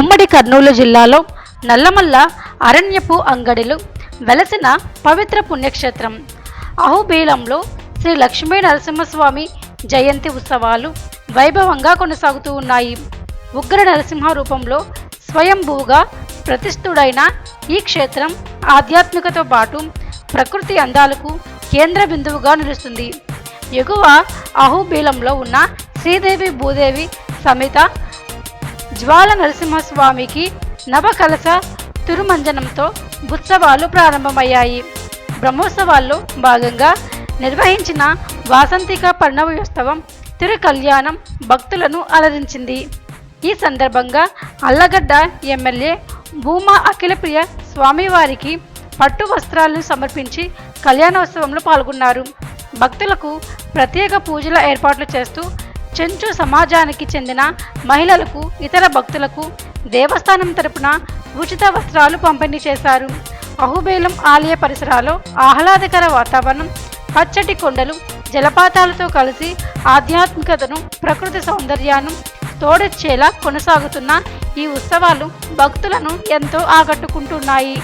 ఉమ్మడి కర్నూలు జిల్లాలో నల్లమల్ల అరణ్యపు అంగడిలు వెలసిన పవిత్ర పుణ్యక్షేత్రం. అహుబీలంలో శ్రీ లక్ష్మీ నరసింహస్వామి జయంతి ఉత్సవాలు వైభవంగా కొనసాగుతూ ఉన్నాయి. ఉగ్ర నరసింహ రూపంలో స్వయంభూగా ప్రతిష్ఠుడైన ఈ క్షేత్రం ఆధ్యాత్మికతో పాటు ప్రకృతి అందాలకు కేంద్ర బిందువుగా నిలుస్తుంది. ఎగువ అహుబీలంలో ఉన్న శ్రీదేవి భూదేవి సమేత జ్వాల నరసింహస్వామికి నవకలశ తిరుమంజనంతో ఉత్సవాలు ప్రారంభమయ్యాయి. బ్రహ్మోత్సవాల్లో భాగంగా నిర్వహించిన వాసంతిక పర్ణవోత్సవం తిరు కళ్యాణం భక్తులను అలరించింది. ఈ సందర్భంగా అల్లగడ్డ ఎమ్మెల్యే భూమా అఖిలప్రియ స్వామివారికి పట్టు వస్త్రాలను సమర్పించి కళ్యాణోత్సవంలో పాల్గొన్నారు. భక్తులకు ప్రత్యేక పూజల ఏర్పాట్లు చేస్తూ చెంచు సమాజానికి చెందిన మహిళలకు ఇతర భక్తులకు దేవస్థానం తరపున ఉచిత వస్త్రాలు పంపిణీ చేశారు. అహుబేలం ఆలయ పరిసరాల్లో ఆహ్లాదకర వాతావరణం పచ్చటి కొండలు జలపాతాలతో కలిసి ఆధ్యాత్మికతను ప్రకృతి సౌందర్యాన్ని తోడొచ్చేలా కొనసాగుతున్న ఈ ఉత్సవాలు భక్తులను ఎంతో ఆకట్టుకుంటున్నాయి.